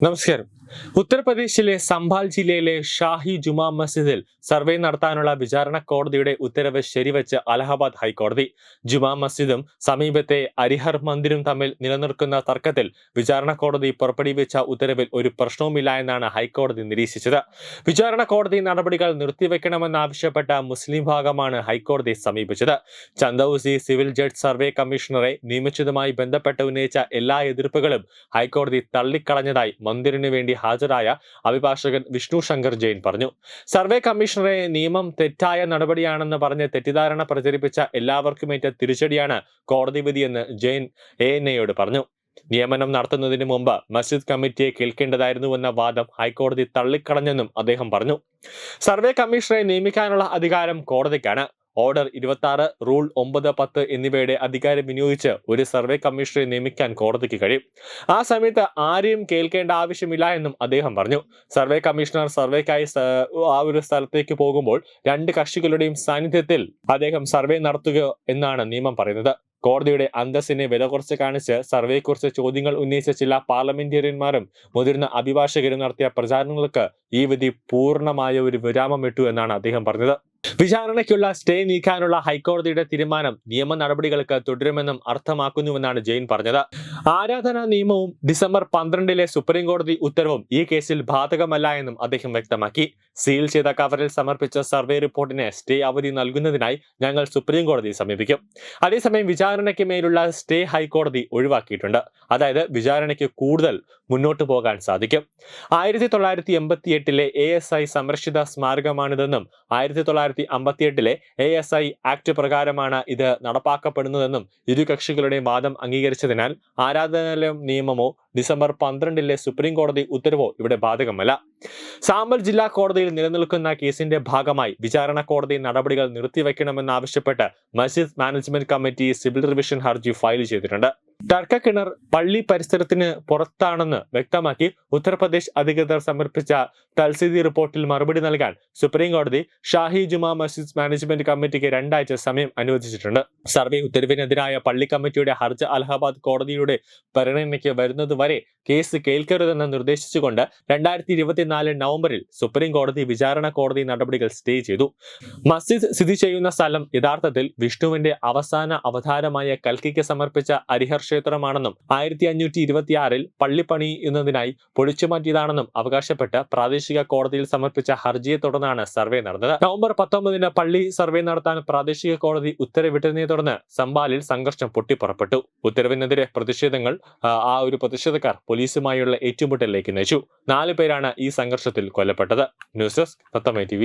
നമസ്കാരം ഉത്തർപ്രദേശിലെ സംഭാൽ ജില്ലയിലെ ഷാഹി ജുമാ മസ്ജിദിൽ സർവേ നടത്താനുള്ള വിചാരണ കോടതിയുടെ ഉത്തരവ് ശരിവച്ച് അലഹബാദ് ഹൈക്കോടതി. ജുമാ മസ്ജിദും സമീപത്തെ അരിഹർ മന്ദിരും തമ്മിൽ നിലനിൽക്കുന്ന തർക്കത്തിൽ വിചാരണ കോടതി പുറപ്പെടുവിച്ച ഉത്തരവിൽ ഒരു പ്രശ്നവുമില്ല എന്നാണ് ഹൈക്കോടതി നിരീക്ഷിച്ചത്. വിചാരണ കോടതി നടപടികൾ നിർത്തിവെക്കണമെന്നാവശ്യപ്പെട്ട മുസ്ലിം ഭാഗമാണ് ഹൈക്കോടതി സമീപിച്ചത്. ചന്ദൌസി സിവിൽ ജഡ്ജ് സർവേ കമ്മീഷണറെ നിയമിച്ചതുമായി ബന്ധപ്പെട്ട് ഉന്നയിച്ച എല്ലാ എതിർപ്പുകളും ഹൈക്കോടതി തള്ളിക്കളഞ്ഞതായി മന്ദിരിനു വേണ്ടി ഹാജരായ അഭിഭാഷകൻ വിഷ്ണു ശങ്കർ ജെയിൻ പറഞ്ഞു. സർവേ കമ്മീഷണറെ നിയമം തെറ്റായ നടപടിയാണെന്ന് പറഞ്ഞ് തെറ്റിദ്ധാരണ പ്രചരിപ്പിച്ച എല്ലാവർക്കുമേറ്റ തിരിച്ചടിയാണ് കോടതി വിധിയെന്ന് ജെയിൻ എ എൻ എയോട് പറഞ്ഞു. നിയമനം നടത്തുന്നതിന് മുമ്പ് മസ്ജിദ് കമ്മിറ്റിയെ കേൾക്കേണ്ടതായിരുന്നുവെന്ന വാദം ഹൈക്കോടതി തള്ളിക്കളഞ്ഞെന്നും അദ്ദേഹം പറഞ്ഞു. സർവേ കമ്മീഷണറെ നിയമിക്കാനുള്ള അധികാരം കോടതിക്കാണ്. ഓർഡർ ഇരുപത്തി റൂൾ ഒമ്പത് പത്ത് എന്നിവയുടെ അധികാരം വിനിയോഗിച്ച് ഒരു സർവേ കമ്മീഷണറെ നിയമിക്കാൻ കോടതിക്ക് കഴിയും. ആ സമയത്ത് ആരെയും കേൾക്കേണ്ട ആവശ്യമില്ല എന്നും അദ്ദേഹം പറഞ്ഞു. സർവേ കമ്മീഷണർ സർവേക്കായി ആ ഒരു സ്ഥലത്തേക്ക് പോകുമ്പോൾ രണ്ട് കക്ഷികളുടെയും സാന്നിധ്യത്തിൽ അദ്ദേഹം സർവേ നടത്തുക എന്നാണ് നിയമം പറയുന്നത്. കോടതിയുടെ അന്തസ്സിനെ വില കുറച്ച് കാണിച്ച് സർവേയെക്കുറിച്ച് ചോദ്യങ്ങൾ ഉന്നയിച്ച ചില പാർലമെന്റേറിയന്മാരും മുതിർന്ന അഭിഭാഷകരും നടത്തിയ പ്രചാരണങ്ങൾക്ക് ഈ വിധി പൂർണമായ ഒരു വിരാമം ഇട്ടു എന്നാണ് അദ്ദേഹം പറഞ്ഞത്. വിചാരണയ്ക്കുള്ള സ്റ്റേ നീക്കാനുള്ള ഹൈക്കോടതിയുടെ തീരുമാനം നിയമ നടപടികൾക്ക് തുടരുമെന്നും അർത്ഥമാക്കുന്നുവെന്നാണ് ജെയിൻ പറഞ്ഞത്. ആരാധനാ നിയമവും ഡിസംബർ പന്ത്രണ്ടിലെ സുപ്രീം കോടതി ഉത്തരവും ഈ കേസിൽ ബാധകമല്ല എന്നും അദ്ദേഹം വ്യക്തമാക്കി. സീൽ ചെയ്ത കവറിൽ സമർപ്പിച്ച സർവേ റിപ്പോർട്ടിന് സ്റ്റേ അവധി നൽകുന്നതിനായി ഞങ്ങൾ സുപ്രീം കോടതിയെ സമീപിക്കും. അതേസമയം വിചാരണയ്ക്ക് മേലുള്ള സ്റ്റേ ഹൈക്കോടതി ഒഴിവാക്കിയിട്ടുണ്ട്. അതായത് വിചാരണയ്ക്ക് കൂടുതൽ മുന്നോട്ട് പോകാൻ സാധിക്കും. ആയിരത്തി തൊള്ളായിരത്തി എൺപത്തി എട്ടിലെ എ എസ് ഐ സംരക്ഷിത സ്മാരകമാണിതെന്നും ആയിരത്തി തൊള്ളായിരത്തി അമ്പത്തി എട്ടിലെ എ എസ് ഐ ആക്ട് പ്രകാരമാണ് ഇത് നടപ്പാക്കപ്പെടുന്നതെന്നും ഇരു കക്ഷികളുടെയും വാദം അംഗീകരിച്ചതിനാൽ ആരാധനാലയം നിയമമോ ഡിസംബർ പന്ത്രണ്ടിലെ സുപ്രീം കോടതി ഉത്തരവോ ഇവിടെ ബാധകമല്ല. സാമ്പൽ ജില്ലാ കോടതിയിൽ നിലനിൽക്കുന്ന കേസിന്റെ ഭാഗമായി വിചാരണ കോടതി നടപടികൾ നിർത്തിവെക്കണമെന്നാവശ്യപ്പെട്ട് മസ്ജിദ് മാനേജ്മെന്റ് കമ്മിറ്റി സിവിൽ റിവിഷൻ ഹർജി ഫയൽ ചെയ്തിട്ടുണ്ട്. തർക്കക്കിണർ പള്ളി പരിസരത്തിന് പുറത്താണെന്ന് വ്യക്തമാക്കി ഉത്തർപ്രദേശ് അധികൃതർ സമർപ്പിച്ച തൽസ്ഥിതി റിപ്പോർട്ടിൽ മറുപടി നൽകാൻ സുപ്രീം കോടതി ഷാഹി ജുമാ മസ്ജിദ് മാനേജ്മെന്റ് കമ്മിറ്റിക്ക് രണ്ടാഴ്ച സമയം അനുവദിച്ചിട്ടുണ്ട്. സർവേ ഉത്തരവിനെതിരായ പള്ളി കമ്മിറ്റിയുടെ ഹർജ അലഹബാദ് കോടതിയുടെ പരിഗണനയ്ക്ക് വരുന്നതുവരെ കേസ് കേൾക്കരുതെന്ന് നിർദ്ദേശിച്ചുകൊണ്ട് രണ്ടായിരത്തി ഇരുപത്തിനാല് നവംബറിൽ സുപ്രീം കോടതി വിചാരണ കോടതി നടപടികൾ സ്റ്റേ ചെയ്തു. മസ്ജിദ് സ്ഥിതി ചെയ്യുന്ന സ്ഥലം യഥാർത്ഥത്തിൽ വിഷ്ണുവിന്റെ അവസാന അവതാരമായ കൽക്കിക്ക് സമർപ്പിച്ച അരിഹർ ക്ഷേത്രമാണെന്നും ആയിരത്തി അഞ്ഞൂറ്റി ഇരുപത്തിയാറിൽ പള്ളി പണിയുന്നതിനായി പൊളിച്ചുമാറ്റിയതാണെന്നും അവകാശപ്പെട്ട് പ്രാദേശിക കോടതിയിൽ സമർപ്പിച്ച ഹർജിയെ തുടർന്നാണ് സർവേ നടന്നത്. നവംബർ പത്തൊമ്പതിന് പള്ളി സർവേ നടത്താൻ പ്രാദേശിക കോടതി ഉത്തരവിട്ടതിനെ തുടർന്ന് സംബാലിൽ സംഘർഷം പൊട്ടിപ്പുറപ്പെട്ടു. ഉത്തരവിനെതിരെ പ്രതിഷേധങ്ങൾ ആ ഒരു പ്രതിഷേധക്കാർ പോലീസുമായുള്ള ഏറ്റുമുട്ടലിലേക്ക് നയിച്ചു. നാല് പേരാണ് ഈ സംഘർഷത്തിൽ കൊല്ലപ്പെട്ടത്. News desk തത്തമൈ T